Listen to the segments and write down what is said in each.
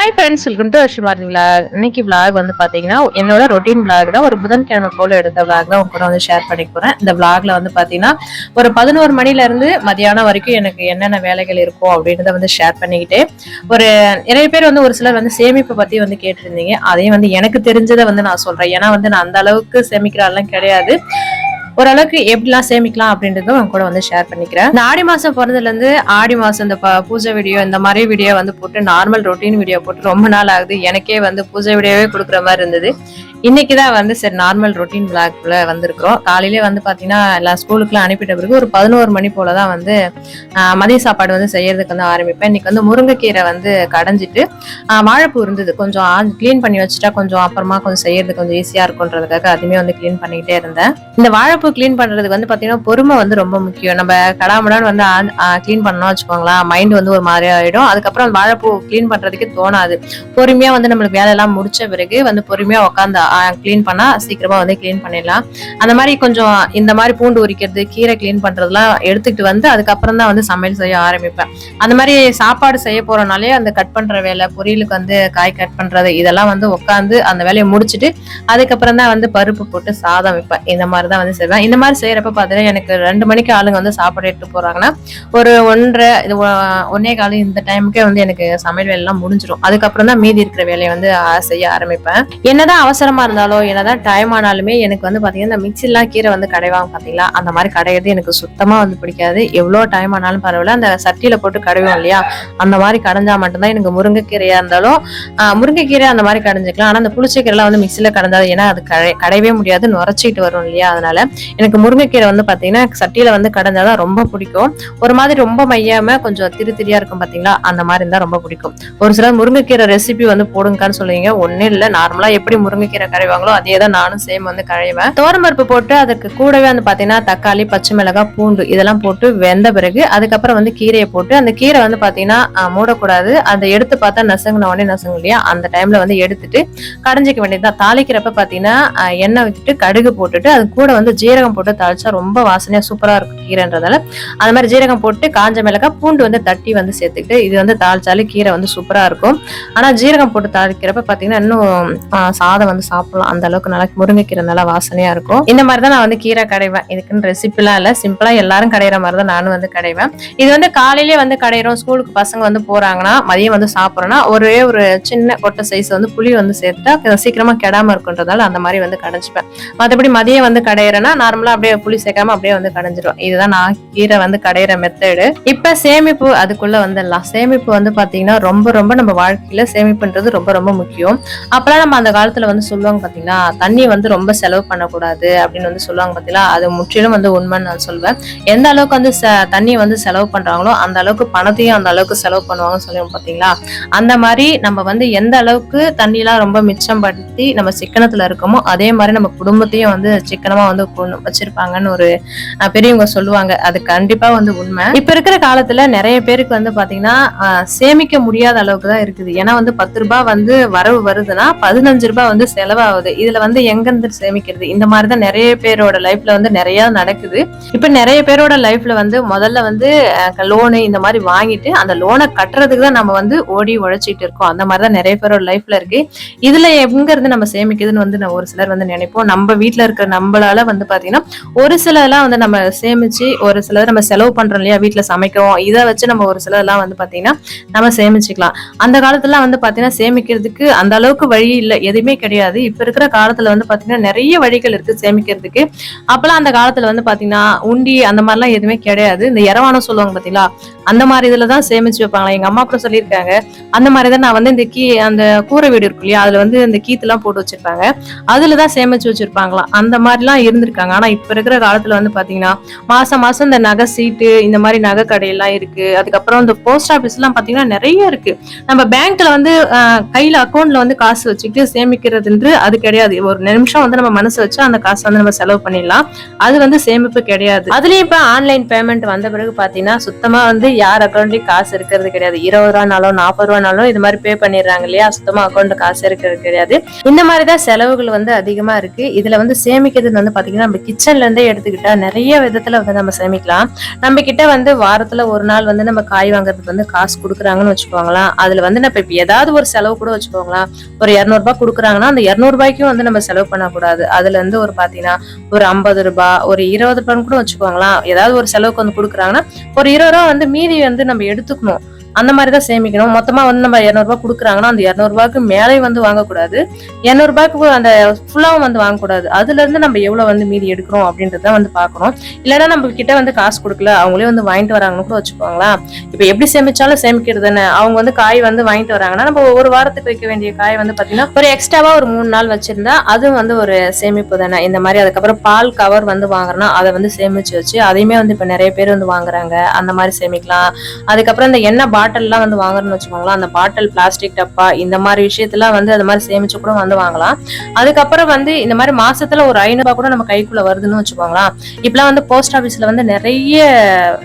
Hi friends welcome to அஷ்மாரி vlog இன்னைக்கு vlog வந்து பார்த்தீங்கன்னா என்னோட ரொட்டீன் விளாக் தான். ஒரு புதன்கிழமை போல எடுத்த விளாக் தான். உங்க கூட வந்து ஷேர் பண்ணி போறேன். இந்த விளாக்ல வந்து பார்த்தீங்கன்னா ஒரு பதினோரு மணில இருந்து மதியானம் வரைக்கும் எனக்கு என்னென்ன வேலைகள் இருக்கும் அப்படின்றத வந்து ஷேர் பண்ணிக்கிட்டு ஒரு நிறைய பேர் வந்து ஒரு சிலர் வந்து சேமிப்பை பத்தி வந்து கேட்டிருந்தீங்க. அதையும் வந்து எனக்கு தெரிஞ்சதை வந்து நான் சொல்றேன். ஏன்னா வந்து நான் அந்த அளவுக்கு சேமிக்கிறாலாம் கிடையாது. ஓரளவுக்கு எப்படிலாம் சேமிக்கலாம் அப்படின்றதும் உங்க கூட வந்து ஷேர் பண்ணிக்கிறேன். இந்த ஆடி மாசம் பிறந்ததுல இருந்து ஆடி மாசம் இந்த ப- பூஜை வீடியோ இந்த மாதிரி வீடியோ வந்து போட்டு நார்மல் ரொட்டீன் வீடியோ போட்டு ரொம்ப நாள் ஆகுது. எனக்கே வந்து பூஜை வீடியோவே கொடுக்குற மாதிரி இருந்தது. இன்னைக்கு தான் வந்து சரி நார்மல் ரொட்டீன் பிளாக்ல வந்திருக்கிறோம். காலையிலே வந்து பார்த்தீங்கன்னா எல்லா ஸ்கூலுக்குலாம் அனுப்பிட்ட பிறகு ஒரு பதினோரு மணி போல தான் வந்து மதிய சாப்பாடு வந்து செய்யறதுக்கு வந்து ஆரம்பிப்பேன். இன்னைக்கு வந்து முருங்கைக்கீரை வந்து கடைஞ்சிட்டு வாழைப்பூ இருந்தது. கொஞ்சம் க்ளீன் பண்ணி வச்சுட்டா கொஞ்சம் அப்புறமா கொஞ்சம் செய்யறதுக்கு கொஞ்சம் ஈஸியா இருக்கும்ன்றதுக்காக அதுவுமே வந்து க்ளீன் பண்ணிக்கிட்டே இருந்தேன். இந்த வாழைப்பூ க்ளீன் பண்றதுக்கு வந்து பார்த்தீங்கன்னா பொறுமை வந்து ரொம்ப முக்கியம். நம்ம கடாமடான்னு வந்து க்ளீன் பண்ணோம் வச்சுக்கோங்களேன் மைண்ட் வந்து ஒரு மாதிரி ஆயிடும். அதுக்கப்புறம் வாழைப்பூ க்ளீன் பண்றதுக்கு தோணாது. பொறுமையா வந்து நம்மளுக்கு வேலையெல்லாம் முடிச்ச பிறகு வந்து பொறுமையா உட்காந்து க்ளீன் பண்ணா சீக்கிரமா வந்து க்ளீன் பண்ணிடலாம். அந்த மாதிரி கொஞ்சம் இந்த மாதிரி பூண்டு உரிக்கிறது கீரை க்ளீன் பண்றதுலாம் எடுத்துக்கிட்டு வந்து அதுக்கப்புறம் தான் வந்து சமையல் செய்ய ஆரம்பிப்பேன். அந்த மாதிரி சாப்பாடு செய்ய போறனாலே அந்த கட் பண்ற வேலை பொரியலுக்கு வந்து காய் கட் பண்றது இதெல்லாம் வந்து உட்காந்து அந்த வேலையை முடிச்சுட்டு அதுக்கப்புறம் தான் வந்து பருப்பு போட்டு சாதம் வைப்பேன். இந்த மாதிரி தான் வந்து செய்வேன். இந்த மாதிரி செய்யறப்ப பார்த்தீங்கன்னா எனக்கு ரெண்டு மணிக்கு ஆளுங்க வந்து சாப்பாடு எடுத்து போறாங்கன்னா ஒரு ஒன்றரை இது ஒன்னே காலம் இந்த டைமுக்கே வந்து எனக்கு சமையல் வேலை எல்லாம் முடிஞ்சிடும் அதுக்கப்புறம் தான் மீதி இருக்கிற வேலையை வந்து செய்ய ஆரம்பிப்பேன். என்னதான் அவசரமா இருந்தாலும் என்னதான் டைம் ஆனாலுமே எனக்கு வந்து பார்த்தீங்கன்னா இந்த மிக்சிலாம் கீரை வந்து கடைவாங்க பார்த்தீங்களா அந்த மாதிரி கடையிறது எனக்கு சுத்தமாக வந்து பிடிக்காது. எவ்வளோ டைம் ஆனாலும் பரவாயில்ல. அந்த சட்டியில் போட்டு கடைவோம் இல்லையா? அந்த மாதிரி கடைஞ்சா மட்டும்தான் எனக்கு முருங்கைக்கீரையா இருந்தாலும் முருங்கைக்கீரை அந்த மாதிரி கடைஞ்சிக்கலாம். ஆனால் அந்த புளிச்சக்கீரைலாம் வந்து மிக்சியில் கடைஞ்சாது. ஏன்னா அது கடை கடையவே முடியாது. நுரைச்சிட்டு வரும் இல்லையா? அதனால எனக்கு முருங்கைக்கீரை வந்து பார்த்தீங்கன்னா சட்டியில் வந்து கடைஞ்சாதான் ரொம்ப பிடிக்கும். ஒரு மாதிரி ரொம்ப மையாமல் கொஞ்சம் திரு திரியாக இருக்கும் பார்த்தீங்களா அந்த மாதிரி இருந்தால் ரொம்ப பிடிக்கும். ஒரு சிலர் முருங்கைக்கீரை ரெசிபி வந்து போடுங்கன்னு சொல்லுவீங்க. ஒன்றும் இல்லை. நார்மலாக எப்படி முருங்கைக்கீரை கரைவாங்களோ அதே தான் நானும் சேம் வந்து கரைவேன். தோரம்பருப்பு போட்டு அதுக்கு கூடவே வந்து பாத்தீங்கன்னா தக்காளி பச்சை மிளகாய் பூண்டு இதெல்லாம் போட்டு வெந்த பிறகு அதுக்கப்புறம் வந்து கீரையை போட்டு அந்த கீரை வந்து பாத்தீங்கன்னா மூடக்கூடாது. அதை எடுத்து பார்த்தா நசுங்கின உடனே நசுங்கும் இல்லையா? அந்த டைம்ல வந்து எடுத்துட்டு கடைஞ்சிக்க வேண்டியதுதான். தாளிக்கிறப்ப பாத்தீங்கன்னா எண்ணெய் விட்டுட்டு கடுகு போட்டுட்டு அது கூட வந்து ஜீரகம் போட்டு தாளிச்சா ரொம்ப வாசனையா சூப்பரா இருக்கும் கீரைன்றதால. அந்த மாதிரி ஜீரகம் போட்டு காஞ்ச மிளகாய் பூண்டு வந்து தட்டி வந்து சேர்த்துக்கிட்டு இது வந்து தாளிச்சாலே கீரை வந்து சூப்பரா இருக்கும். ஆனா ஜீரகம் போட்டு தாளிக்கிறப்ப பாத்தீங்கன்னா இன்னும் சாதம் வந்து சாப்பிடலாம். அந்த அளவுக்கு நல்லா முருங்கைக்கீரை நல்லா வாசனையா இருக்கும். இந்த மாதிரி தான் நான் வந்து கீரை கடைவேன். இதுக்குன்னு ரெசிபிலாம் இல்ல. சிம்பிளா எல்லாரும் கடையிற மாதிரி தான் நானும் வந்து கடைவேன். இது வந்து காலையிலேயே வந்து கடையிறோம். ஸ்கூலுக்கு பசங்க வந்து போறாங்கன்னா மதியம் வந்து சாப்பிட்றோம்னா ஒரே ஒரு சின்ன கொட்டை சைஸ் வந்து புளி வந்து சேர்த்தா கொஞ்சம் சீக்கிரமா கெடாம இருக்குன்றதால அந்த மாதிரி வந்து கடைஞ்சிப்பேன். மற்றபடி மதியம் வந்து கடையிறேன்னா நார்மலா அப்படியே புளி சேர்க்காம அப்படியே வந்து கடைஞ்சிரும் இதுதான் நான் கீரை வந்து கடையிற மெத்தடு இப்ப சேமிப்பு அதுக்குள்ள வந்துடலாம். சேமிப்பு வந்து பாத்தீங்கன்னா ரொம்ப ரொம்ப நம்ம வாழ்க்கையில சேமிப்புன்றது ரொம்ப ரொம்ப முக்கியம். அப்பெல்லாம் நம்ம அந்த காலத்துல வந்து சொல்லுவோம் சொல்லுவாங்க பார்த்தீங்களா தண்ணி வந்து ரொம்ப செலவு பண்ணக்கூடாது அப்படின்னு வந்து சொல்லுவாங்க பாத்தீங்களா அது முற்றிலும் வந்து உண்மைன்னு நான் சொல்வேன். எந்த அளவுக்கு வந்து தண்ணி வந்து செலவு பண்றாங்களோ அந்த அளவுக்கு பணத்தையும் அந்த அளவுக்கு செலவு பண்ணுவாங்கன்னு சொல்லுவோம் பாத்தீங்களா. அந்த மாதிரி நம்ம வந்து எந்த அளவுக்கு தண்ணிலாம் ரொம்ப மிச்சம் படுத்தி நம்ம சிக்கனத்துல இருக்கோமோ அதே மாதிரி நம்ம குடும்பத்தையும் வந்து சிக்கனமா வந்து வச்சிருப்பாங்கன்னு ஒரு பெரியவங்க சொல்லுவாங்க. அது கண்டிப்பா வந்து உண்மை. இப்ப இருக்கிற காலத்துல நிறைய பேருக்கு வந்து பாத்தீங்கன்னா சேமிக்க முடியாத அளவுக்கு தான் இருக்குது. ஏன்னா வந்து பத்து ரூபாய் வந்து வரவு வருதுன்னா பதினஞ்சு ரூபாய் வந்து செலவு செலவாகுது இதுல வந்து எங்கிருந்து சேமிக்கிறது? இந்த மாதிரி தான் நிறைய பேரோட லைஃப்ல வந்து நிறைய நடக்குது. இப்ப நிறைய பேரோட லைஃப்ல வந்து முதல்ல வந்து லோனு இந்த மாதிரி வாங்கிட்டு அந்த லோனை கட்டுறதுக்கு தான் நம்ம வந்து ஓடி உழைச்சிட்டு இருக்கோம். அந்த மாதிரி தான் நிறைய பேரோட லைஃப்ல இருக்கு. இதுல எங்க இருந்து நம்ம சேமிக்குதுன்னு வந்து நான் ஒரு சிலர் வந்து நினைப்போம். நம்ம வீட்டுல இருக்கிற நம்மளால வந்து பாத்தீங்கன்னா ஒரு சிலர்லாம் வந்து நம்ம சேமிச்சு ஒரு சிலர் நம்ம செலவு பண்றோம் இல்லையா வீட்டுல சமைக்கிறோம். இதை வச்சு நம்ம ஒரு சிலர்லாம் வந்து பாத்தீங்கன்னா நம்ம சேமிச்சுக்கலாம். அந்த காலத்துல வந்து பாத்தீங்கன்னா சேமிக்கிறதுக்கு அந்த அளவுக்கு வழி இல்லை. எதுவுமே கிடையாது. இப்ப இருக்கிற காலத்துல வந்து பாத்தீங்கன்னா நிறைய வழிகள் இருக்கு சேமிக்கிறதுக்கு. அப்பெல்லாம் அந்த காலத்துல வந்து பாத்தீங்கன்னா உண்டி அந்த மாதிரிலாம் எதுவுமே கிடையாது. இந்த இரவானம் சொல்லுவாங்க பாத்தீங்களா? அந்த மாதிரி இதில் தான் சேமிச்சு வைப்பாங்களா? எங்கள் அம்மா கூட சொல்லியிருக்காங்க. அந்த மாதிரி தான் நான் வந்து இந்த கீ அந்த கூரை வீடு இருக்கு இல்லையா? அதில் வந்து இந்த கீத்துலாம் போட்டு வச்சுருப்பாங்க. அதில் தான் சேமிச்சு வச்சுருப்பாங்களாம் அந்த மாதிரிலாம் இருந்திருக்காங்க. ஆனால் இப்போ இருக்கிற காலத்தில் வந்து பார்த்தீங்கன்னா மாதம் மாதம் இந்த நகை சீட்டு இந்த மாதிரி நகை கடையெல்லாம் இருக்குது அதுக்கப்புறம் இந்த போஸ்ட் ஆஃபீஸ்லாம் பார்த்தீங்கன்னா நிறைய இருக்குது நம்ம பேங்க்கில் வந்து கையில் அக்கௌண்ட்டில் வந்து காசு வச்சுக்கிட்டு சேமிக்கிறதுன்று அது கிடையாது. ஒரு நிமிஷம் வந்து நம்ம மனசு வச்சு அந்த காசை வந்து நம்ம செலவு பண்ணிடலாம். அது வந்து சேமிப்பு கிடையாது. அதுலேயும் இப்போ ஆன்லைன் பேமெண்ட் வந்த பிறகு பார்த்தீங்கன்னா சுத்தமாக வந்து யார் அக்கௌண்ட்லயும் காசு இருக்கிறது கிடையாது. இருபது ரூபானாலும் நாற்பது ரூபானாலும் இது மாதிரி பே பண்ணிடுறாங்க இல்லையா? சுத்தமா அக்கௌண்ட் காசு இருக்கிறது கிடையாது. இந்த மாதிரி தான் செலவுகள் வந்து அதிகமா இருக்கு. இதுல வந்து சேமிக்கிறது வந்து பாத்தீங்கன்னா நம்ம கிச்சன்ல இருந்தே எடுத்துக்கிட்டா நிறைய விதத்துல வந்து நம்ம சேமிக்கலாம். நம்ம கிட்ட வந்து வாரத்துல ஒரு நாள் வந்து நம்ம காய் வாங்குறதுக்கு வந்து காசு கொடுக்குறாங்கன்னு வச்சுக்கோங்களேன். அதுல வந்து நம்ம இப்ப ஏதாவது ஒரு செலவு கூட வச்சுக்கோங்களேன். ஒரு இரநூறுபா கொடுக்குறாங்கன்னா அந்த இரநூறுபாய்க்கும் வந்து நம்ம செலவு பண்ணக்கூடாது. அதுல இருந்து ஒரு பாத்தீங்கன்னா ஒரு ஐம்பது ரூபாய் ஒரு இருபது ரூபான்னு கூட வச்சுக்கோங்களேன். ஏதாவது ஒரு செலவுக்கு வந்து கொடுக்குறாங்கன்னா ஒரு இருபது ரூபா வந்து மீதி வந்து நம்ம எடுத்துக்கணும். அந்த மாதிரி தான் சேமிக்கணும். மொத்தமாக வந்து நம்ம இரநூறுபா கொடுக்குறாங்கன்னா அந்த இரநூறுபாக்கு மேலே வந்து வாங்கக்கூடாது. இரநூறுபாக்கு அந்த ஃபுல்லாவும் வந்து வாங்கக்கூடாது. அதுல இருந்து நம்ம எவ்வளவு வந்து மீதி எடுக்கிறோம் அப்படின்றத வந்து பார்க்கணும். இல்லைன்னா நம்ம கிட்ட வந்து காசு கொடுக்கல அவங்களே வந்து வாங்கிட்டு வராங்கன்னு கூட வச்சுக்கோங்களேன். இப்போ எப்படி சேமிச்சாலும் சேமிக்கிறது தானே. அவங்க வந்து காய் வந்து வாங்கிட்டு வராங்கன்னா நம்ம ஒரு வாரத்துக்கு வைக்க வேண்டிய காய் வந்து பாத்தீங்கன்னா ஒரு எக்ஸ்ட்ராவா ஒரு மூணு நாள் வச்சிருந்தா அதுவும் வந்து ஒரு சேமிப்பு தானே. இந்த மாதிரி அதுக்கப்புறம் பால் கவர் வந்து வாங்குறோம்னா அதை வந்து சேமிச்சு வச்சு அதையுமே வந்து இப்போ நிறைய பேர் வந்து வாங்குறாங்க. அந்த மாதிரி சேமிக்கலாம். அதுக்கப்புறம் இந்த எண்ணெய் பாட்டில்லாம் வந்து வாங்குறோம்னு வச்சுக்கோங்களேன். அந்த பாட்டில் பிளாஸ்டிக் டப்பா இந்த மாதிரி விஷயத்தெல்லாம் வந்து அது மாதிரி சேமிச்சு கூட வந்து வாங்கலாம். அதுக்கப்புறம் வந்து இந்த மாதிரி மாசத்துல ஒரு ஐநூறுபா கூட நம்ம கைக்குள்ள வருதுன்னு வச்சுக்கோங்களேன். இப்பெல்லாம் வந்து போஸ்ட் ஆபீஸ்ல வந்து நிறைய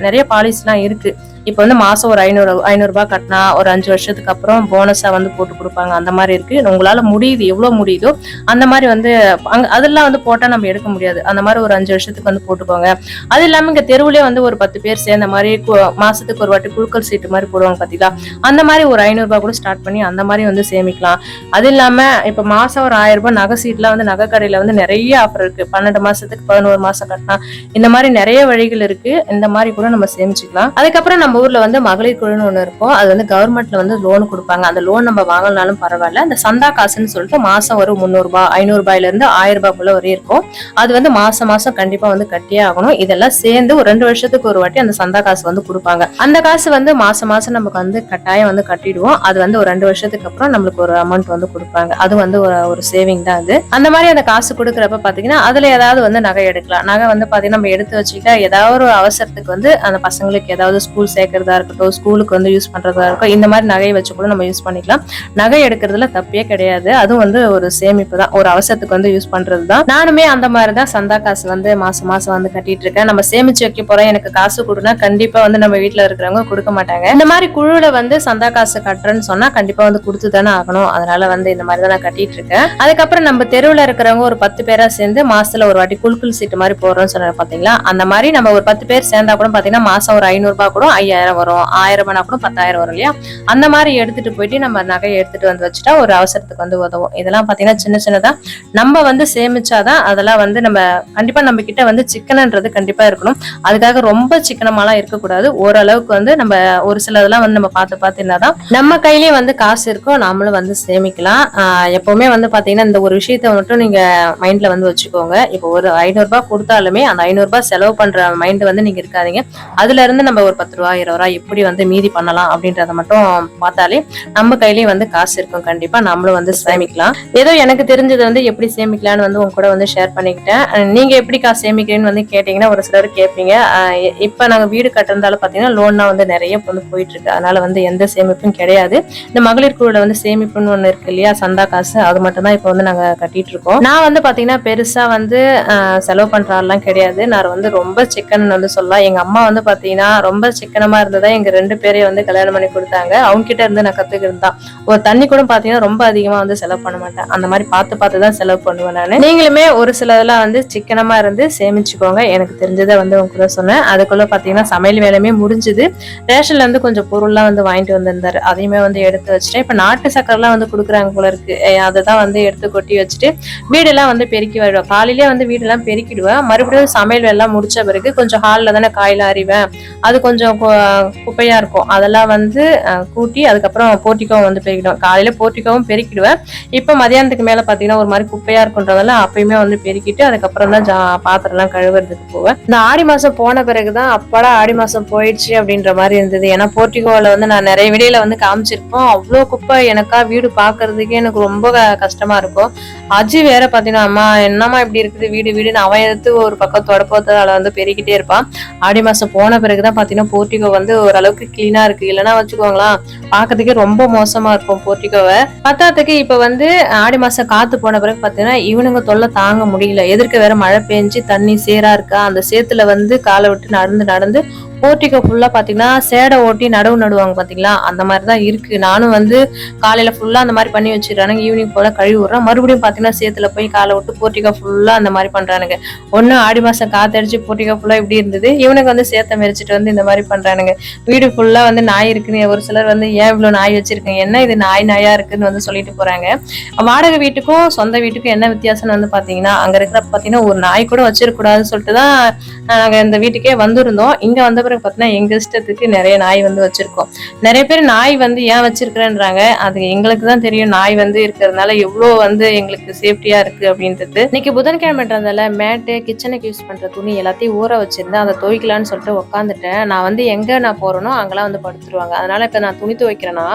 நிறைய பாலிசிலாம் இருக்கு. இப்போ வந்து மாசம் ஒரு ஐநூறு ஐநூறுரூபா கட்டினா ஒரு அஞ்சு வருஷத்துக்கு அப்புறம் போனஸா வந்து போட்டு கொடுப்பாங்க. அந்த மாதிரி இருக்கு. உங்களால முடியுது. எவ்வளவு முடியுதோ அந்த மாதிரி வந்து அங்க அதெல்லாம் வந்து போட்டா நம்ம எடுக்க முடியாது. அந்த மாதிரி ஒரு அஞ்சு வருஷத்துக்கு வந்து போட்டுக்கோங்க. அது இல்லாம இங்க தெருவுலேயே வந்து ஒரு பத்து பேர் சேர்ந்த மாதிரி கு- மாசத்துக்கு ஒரு வாட்டி குழுக்கள் சீட்டு மாதிரி போடுவாங்க பாத்தீங்களா? அந்த மாதிரி ஒரு ஐநூறுரூபா கூட ஸ்டார்ட் பண்ணி அந்த மாதிரி வந்து சேமிக்கலாம். அது இல்லாம இப்ப மாசம் ஒரு ஆயிரம் ரூபாய் நகை சீட்லாம் வந்து நகை கடையில வந்து நிறைய ஆஃபர் இருக்கு. பன்னெண்டு மாசத்துக்கு பதினோரு மாசம் கட்டினா இந்த மாதிரி நிறைய வழிகள் இருக்கு. இந்த மாதிரி கூட நம்ம சேமிச்சுக்கலாம். அதுக்கப்புறம் நம்ம ஊர்ல வந்து மகளிர் குழுன்னு ஒண்ணு இருக்கும். அது வந்து கவர்மெண்ட்ல வந்து லோன் கொடுப்பாங்க. அந்த லோன் நம்ம வாங்கினாலும் பரவாயில்ல. அந்த சந்தா காசுன்னு சொல்லிட்டு மாசம் ஒரு முந்நூறு ரூபாய் ஐநூறு ரூபாயில இருந்து ஆயிரம் ரூபாய்க்குள்ள வரையும் இருக்கும். அது வந்து மாசம் மாசம் கண்டிப்பா வந்து கட்டியே ஆகணும். இதெல்லாம் சேர்ந்து ஒரு ரெண்டு வருஷத்துக்கு ஒரு வாட்டி அந்த சந்தா காசு வந்து கொடுப்பாங்க. அந்த காசு வந்து மாசம் மாசம் நமக்கு வந்து கட்டாயம் வந்து கட்டிடுவோம். அது வந்து ஒரு ரெண்டு வருஷத்துக்கு அப்புறம் நம்மளுக்கு ஒரு அமௌண்ட் வந்து கொடுப்பாங்க. அது வந்து ஒரு ஒரு சேவிங் தான் அது. அந்த மாதிரி அந்த காசு கொடுக்குறப்ப பாத்தீங்கன்னா அதுல ஏதாவது வந்து நகை எடுக்கலாம். நகை வந்து பாத்தீங்கன்னா நம்ம எடுத்து வச்சுக்கிட்டா ஏதாவது ஒரு அவசரத்துக்கு வந்து அந்த பசங்களுக்கு ஏதாவது ஸ்கூல் சேர்க்கறதா இருக்கட்டும் ஸ்கூலுக்கு வந்து யூஸ் பண்றதா இருக்கும் இந்த மாதிரி நகையை வச்சு கூட நம்ம யூஸ் பண்ணிக்கலாம். நகை எடுக்கிறதுல தப்பே கிடையாது. அதுவும் வந்து ஒரு சேமிப்பு தான். ஒரு அவசரத்துக்கு வந்து யூஸ் பண்றது தான். நானுமே அந்த மாதிரி தான் சந்தா காசு வந்து மாசம் மாசம் வந்து கட்டிட்டு இருக்கேன். நம்ம சேமிச்சு வைக்க போறோம். எனக்கு காசு கொடுனா கண்டிப்பா வந்து நம்ம வீட்டில் இருக்கிறவங்க கொடுக்க மாட்டாங்க. இந்த மாதிரி குழுல வந்து சந்தா காசு கட்டுறேன்னு சொன்னா கண்டிப்பா வந்து கொடுத்து தானே ஆகணும். அதனால வந்து இந்த மாதிரி தான் நான் கட்டிட்டு இருக்கேன். அதுக்கப்புறம் நம்ம தெருவுல இருக்கிறவங்க ஒரு பத்து பேரா சேர்ந்து மாசத்துல ஒரு வாட்டி குலுக்குல் சீட்டு மாதிரி போடுறோம்னு சொன்னாங்க பாத்தீங்களா? அந்த மாதிரி நம்ம ஒரு பத்து பேர் சேர்ந்தா கூட பாத்தீங்கன்னா மாசம் ஒரு ஐநூறு ரூபாய் கூட ஐயாயிரம் வரும் ஆயிரம் ரூபாய் கூட பத்தாயிரம் வரும் இல்லையா? அந்த மாதிரி எடுத்துட்டு போயிட்டு நம்ம நகையை எடுத்துட்டு வந்து வச்சுட்டா ஒரு அவசரத்துக்கு வந்து உதவும். இதெல்லாம் பாத்தீங்கன்னா சின்ன சின்னதா நம்ம வந்து சேமிச்சாதான் அதெல்லாம் வந்து நம்ம கண்டிப்பா நம்ம கிட்ட வந்து சிக்கனன்றது கண்டிப்பா இருக்கணும். அதுக்காக ரொம்ப சிக்கனமாலாம் இருக்கக்கூடாது. ஓரளவுக்கு வந்து நம்ம ஒரு சிலதெல்லாம் வந்து நம்ம பார்த்து பார்த்து என்னதான் நம்ம கையிலேயே வந்து காசு இருக்கோ நாமளும் வந்து சேமிக்கலாம். எப்பவுமே வந்து பாத்தீங்கன்னா இந்த ஒரு விஷயத்த மட்டும் நீங்க மைண்ட்ல வந்து வச்சுக்கோங்க. இப்போ ஒரு ஐநூறுரூபா கொடுத்தாலுமே அந்த ஐநூறுரூபா செலவு பண்ற மைண்ட் வந்து நீங்க இருக்காதீங்க. அதுல இருந்து நம்ம ஒரு பத்து ரூபா இருபது ரூபா எப்படி வந்து மீதி பண்ணலாம் அப்படின்றத மட்டும் பார்த்தாலே நம்ம கையிலயும் வந்து காசு இருக்கும். கண்டிப்பா நம்மளும் வந்து சேமிக்கலாம். ஏதோ எனக்கு தெரிஞ்சது வந்து எப்படி சேமிக்கலாம்னு வந்து உங்க கூட வந்து ஷேர் பண்ணிக்கிட்டேன். நீங்க எப்படி காசு சேமிக்கிறேன்னு வந்து கேட்டீங்கன்னா ஒரு சிலர் கேட்பீங்க. இப்ப நாங்க வீடு கட்டுறதால பாத்தீங்கன்னா லோன்னா வந்து நிறைய வந்து போயிட்டு இருக்கு அதனால வந்து எந்த சேமிப்பும் கிடையாது. இந்த மகளிர் குழுல வந்து சேமிப்புன்னு ஒண்ணு இருக்கு இல்லையா? சந்தா காசு அது மட்டும் தான் இப்ப வந்து நாங்க கட்டிட்டு இருக்கோம். நான் வந்து பாத்தீங்கன்னா பெருசா வந்து செலவு பண்ற கிடையாது. நான் வந்து ரொம்ப சிக்கன் வந்து சொல்லலாம். எங்க அம்மா வந்து பாத்தீங்கன்னா ரொம்ப சிக்கனமா இருந்ததா எங்க ரெண்டு பேரையும் வந்து கல்யாணம் பண்ணி கொடுத்தாங்க. அவங்க கிட்ட இருந்து நான் கத்துக்கிட்டு தான். ஒரு தண்ணி கூட பாத்தீங்கன்னா ரொம்ப அதிகமா வந்து செலவு பண்ண மாட்டேன். அந்த மாதிரி பார்த்து பார்த்து தான் செலவு பண்ணுவேன் நான். நீங்களுமே ஒரு சிலதெல்லாம் வந்து சிக்கனமா இருந்து சேமிச்சுக்கோங்க. எனக்கு தெரிஞ்சதை வந்து உங்க கூட சொன்னேன். அதுக்குள்ள பாத்தீங்கன்னா சமையல் வேலையுமே முடிஞ்சுது. ரேஷன்ல இருந்து கொஞ்சம் பொருள்லாம் வந்து வாங்கிட்டு வந்திருந்தாரு. அதையுமே வந்து எடுத்து வச்சுட்டேன். இப்ப நாட்டு சக்கரைலாம் வந்து கொடுக்குறாங்க போல இருக்கு. அதை தான் வந்து எடுத்து கொட்டி வச்சுட்டு வீடெல்லாம் வந்து பெருக்கி வருவேன். காலையிலேயே வந்து வீடெல்லாம் பெருக்கிடுவேன். மறுபடியும் சமையல் எல்லாம் முடிச்ச பிறகு கொஞ்சம் ஹாலில் தானே காயில் அறிவேன் அது கொஞ்சம் குப்பையாக குப்பையா இருக்கும். அதெல்லாம் வந்து கூட்டி அதுக்கப்புறம் போர்ட்டிக்கோவும் வந்து பெருக்கிடுவேன் காலையில போர்ட்டிக்கோவும் பெருக்கிடுவேன். இப்போ மதியானத்துக்கு மேல பாத்தீங்கன்னா ஒரு மாதிரி குப்பையா இருக்குன்றதெல்லாம் அப்பயுமே வந்து பெருக்கிட்டு அதுக்கப்புறம் தான் ஜா பாத்திரம் எல்லாம் கழுவுறதுக்கு போவேன். இந்த ஆடி மாசம் போன பிறகுதான் அப்பாடா ஆடி மாசம் போயிடுச்சு அப்படின்ற மாதிரி இருந்தது. ஏன்னா போர்ட்டிகோவில் வந்து நான் நிறைய வீடியோல வந்து காமிச்சிருப்போம். அவ்வளோ குப்பை எனக்கா வீடு பாக்குறதுக்கே எனக்கு ரொம்ப கஷ்டமாக கஷ்டமா இருக்கும். அஜி வேற பாத்தீங்கன்னா அம்மா என்னம்மா இப்படி இருக்குது? வீடு வீடுன்னு அவன் எடுத்து ஒரு பக்கம் தொடப்பத்தால வந்து பெருக்கிட்டே இருப்பான். ஆடி மாசம் போன பிறகுதான் பாத்தீங்கன்னா போர்ட்டிகோ வந்து ஓரளவுக்கு கிளீனா இருக்கு. இல்லைன்னா வச்சுக்கோங்களேன் பார்க்கறதுக்கே ரொம்ப மோசமா இருக்கும் போர்ட்டிகோவை பத்தாத்துக்கு இப்ப வந்து ஆடி மாசம் காத்து போன பிறகு பாத்தீங்கன்னா இவனுங்க தொல்லை தாங்க முடியல. எதிர்க்க வேற மழை பெஞ்சு தண்ணி சேரா இருக்கா? அந்த சேத்துல வந்து காலை விட்டு நடந்து நடந்து போர்ட்டிகோ ஃபுல்லா பாத்தீங்கன்னா சேடை ஓட்டி நடவு நடுவாங்க பாத்தீங்களா? அந்த மாதிரி தான் இருக்கு. நானும் வந்து காலையில ஃபுல்லா அந்த மாதிரி பண்ணி வச்சிடறானுங்க. ஈவினிங் போல கழுவி விடுறேன். மறுபடியும் பாத்தீங்கன்னா சேத்துல போய் காலை விட்டு போர்ட்டிகோ ஃபுல்லா அந்த மாதிரி பண்றானுங்க. ஒண்ணு ஆடி மாசம் காத்தடிச்சு போர்ட்டிகோ ஃபுல்லா இப்படி இருந்தது. இவனுக்கு வந்து சேத்த மெரிச்சிட்டு வந்து இந்த மாதிரி பண்றானுங்க. வீடு ஃபுல்லா வந்து நாய் இருக்குன்னு ஒரு சிலர் வந்து ஏன் இவ்வளவு நாய் வச்சிருக்கீங்க? என்ன இது நாய் நாயா இருக்குன்னு வந்து சொல்லிட்டு போறாங்க. வாடகை வீட்டுக்கும் சொந்த வீட்டுக்கும் என்ன வித்தியாசம்னு வந்து பாத்தீங்கன்னா அங்க இருக்கிற பாத்தீங்கன்னா ஒரு நாய் கூட வச்சிருக்கூடாதுன்னு சொல்லிட்டு தான் நாங்க இந்த வீட்டுக்கே வந்திருந்தோம். இங்க வந்து அதுக்கப்புறம் பார்த்தீங்கன்னா எங்கள் இஷ்டத்துக்கு நிறைய நாய் வந்து வச்சிருக்கோம். நிறைய பேர் நாய் வந்து ஏன் வச்சிருக்கிறேன்றாங்க? அது எங்களுக்கு தான் தெரியும். நாய் வந்து இருக்கிறதுனால எவ்வளோ வந்து எங்களுக்கு சேஃப்டியாக இருக்கு அப்படின்றது. இன்னைக்கு புதன்கிழமைன்றதால மேட்டு கிச்சனுக்கு யூஸ் பண்ணுற துணி எல்லாத்தையும் ஊற வச்சுருந்தேன். அதை துவைக்கலான்னு சொல்லிட்டு உட்காந்துட்டேன் நான் வந்து எங்கே நான் போகிறேனோ அங்கெல்லாம் வந்து படுத்துருவாங்க. அதனால் இப்போ நான் துணி துவைக்கிறேன்னா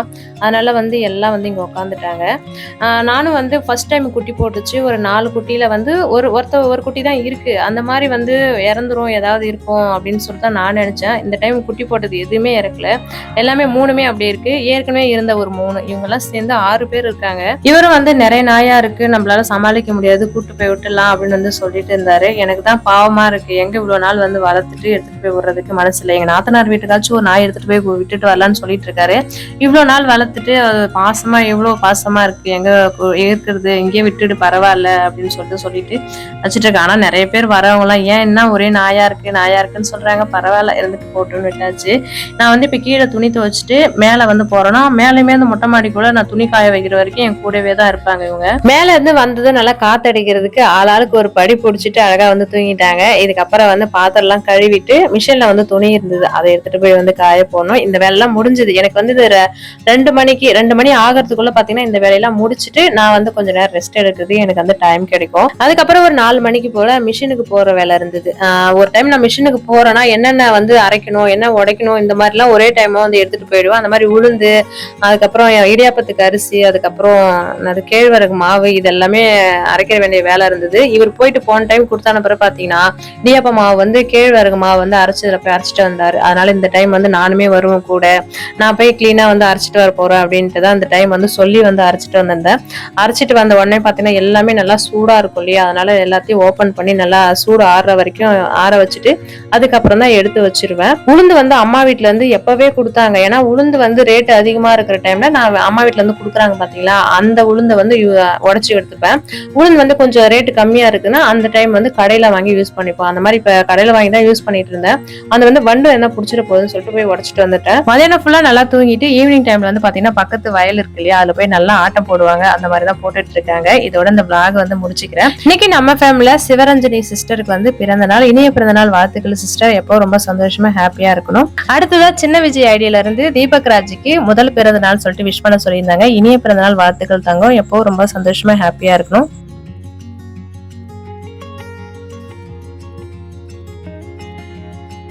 அதனால் வந்து எல்லாம் வந்து இங்கே உட்காந்துட்டாங்க நானும் வந்து ஃபஸ்ட் டைம் குட்டி போட்டுச்சு. ஒரு நாலு குட்டியில் வந்து ஒரு ஒருத்த ஒரு குட்டி தான் இருக்குது அந்த மாதிரி வந்து இறந்துரும் ஏதாவது இருக்கும் அப்படின்னு சொல்லிட்டு தான் நான் நினைச்சேன். இந்த டைம் குட்டி போட்டது எதுவுமே இறக்கல. எல்லாமே மூணுமே அப்படியே இருக்கு. ஏற்கனவே இருந்த ஒரு மூணு. இவங்க எல்லாம் சேர்ந்து ஆறு பேர் இருக்காங்க. இவரும் வந்து நிறைய நாயா இருக்கு. நம்மளால சமாளிக்க முடியாது. கூட்டு போய் விட்டுலாம் அப்படின்னு வந்து சொல்லிட்டு இருந்தாரு. எனக்கு தான் பாவமா இருக்கு. எங்க இவ்வளவு நாள் வந்து வளர்த்துட்டு எடுத்துட்டு போய் விடுறதுக்கு மனசு இல்லை. எங்க நாத்தனார் வீட்டுக்காச்சும் ஒரு நாய் எடுத்துட்டு போய் விட்டுட்டு வரலான்னு சொல்லிட்டு இருக்காரு. இவ்வளவு நாள் வளர்த்துட்டு பாசமா எவ்வளவு பாசமா இருக்கு. எங்க கு- இருக்கிறது விட்டுட்டு பரவாயில்ல அப்படின்னு சொல்லிட்டு சொல்லிட்டு வச்சுட்டு இருக்கு ஆனா நிறைய பேர் வரவங்க எல்லாம் ஏன் என்ன ஒரே நாயா இருக்கு? நாயா இருக்குன்னு சொல்றாங்க. பரவாயில்ல. வந்துட்டு போட்டுன்னு விட்டாச்சு. நான் வந்து இப்போ கீழே துணி துவைச்சிட்டு மேல வந்து போறேன்னா மேலேயுமே அந்த மொட்டை மாடிக்குள்ள நான் துணி காய வைக்கிற வரைக்கும் என் கூடவே தான் இருப்பாங்க இவங்க. மேலே இருந்து வந்தது நல்லா காத்தடிக்கிறதுக்கு ஆளாளுக்கு ஒரு படி பிடிச்சிட்டு அழகா வந்து தூங்கிட்டாங்க. இதுக்கப்புறம் வந்து பாத்திரம் எல்லாம் கழுவிட்டு மிஷின்ல வந்து துணி இருந்தது. அதை எடுத்துட்டு போய் வந்து காய போடணும். இந்த வேலைலாம் முடிஞ்சது. எனக்கு வந்து இது ரெண்டு மணிக்கு ரெண்டு மணி ஆகிறதுக்குள்ள பாத்தீங்கன்னா இந்த வேலையெல்லாம் முடிச்சிட்டு நான் வந்து கொஞ்ச நேரம் ரெஸ்ட் எடுக்கிறது எனக்கு வந்து டைம் கிடைக்கும். அதுக்கப்புறம் ஒரு நாலு மணிக்கு போல மிஷினுக்கு போற வேலை இருந்தது. ஒரு டைம் நான் மிஷினுக்கு போறேன்னா என்னென்ன வந்து அரைக்கணும் என்ன உடைக்கணும் இந்த மாதிரிலாம் ஒரே டைமா வந்து எடுத்துட்டு போயிடுவோம் அந்த மாதிரி உளுந்து அதுக்கப்புறம் இடியாப்பத்துக்கு அரிசி அதுக்கப்புறம் அது கேழ்வரகு மாவு இதெல்லாமே அரைக்க வேண்டிய வேலை இருந்தது. இவர் போயிட்டு போன டைம் கொடுத்தான பிறகு பாத்தீங்கன்னா இடியாப்ப மாவு வந்து கேழ்வரகு மாவு வந்து அரைச்சதுல போய் அரைச்சிட்டு வந்தாரு. அதனால இந்த டைம் வந்து நானுமே வருவேன் கூட. நான் போய் கிளீனா வந்து அரைச்சிட்டு வர போறேன் அப்படின்ட்டு தான் அந்த டைம் வந்து சொல்லி வந்து அரைச்சிட்டு வந்திருந்தேன். அரைச்சிட்டு வந்த உடனே பாத்தீங்கன்னா எல்லாமே நல்லா சூடா இருக்கும் இல்லையா? அதனால எல்லாத்தையும் ஓபன் பண்ணி நல்லா சூடு ஆறுற வரைக்கும் ஆற வச்சுட்டு அதுக்கப்புறம் தான் எடுத்து வச்சிருவேன் உளுந்து வந்து அம்மா வீட்ல இருந்து எப்பவே கொடுத்தாங்க. ஏன்னா உளுந்து வந்து ரேட் அதிகமா இருக்கிற டைம்ல நான் அம்மா வீட்ல இருந்து கொடுக்குறாங்க பாத்தீங்களா? அந்த உளுந்தை வந்து உடச்சி எடுத்துப்பேன். உளுந்து வந்து கொஞ்சம் ரேட் கம்மியா இருக்குன்னா அந்த டைம் வந்து கடையில வாங்கி யூஸ் பண்ணிப்போம். அந்த மாதிரி இப்ப கடையில வாங்கி தான் யூஸ் பண்ணிட்டு இருந்தேன். அது வந்து வண்டு என்ன புடிச்சிட்டு போகுதுன்னு சொல்லிட்டு போய் உடச்சிட்டு வந்துட்டேன். மதியானம் ஃபுல்லா நல்லா தூங்கிட்டு ஈவினிங் டைம்ல வந்து பாத்தீங்கன்னா பக்கத்து வயல் இருக்கு இல்லையா? அதுல போய் நல்லா ஆட்டம் போடுவாங்க. அந்த மாதிரி தான் போட்டுட்டு இருக்காங்க. இதோட இந்த பிளாக் வந்து முடிச்சுக்கிறேன். இன்னைக்கு நம்ம ஃபேமிலியில சிவரஞ்சனி சிஸ்டருக்கு வந்து பிறந்த நாள் இனிய பிறந்த நாள் வாழ்த்துக்கள் சிஸ்டர் எப்போ ரொம்ப சந்தோஷம் சந்தோஷமா ஹாப்பியா இருக்கணும். அடுத்ததா சின்ன விஜய் ஐடியில இருந்து தீபக் ராஜுக்கு முதல் பிறந்த நாள் சொல்லிட்டு விஷ் பண்ண சொல்லியிருந்தாங்க. இனிய பிறந்த நாள் வாழ்த்துக்கள் தங்கம். எப்போ ரொம்ப சந்தோஷமா ஹாப்பியா இருக்கணும்.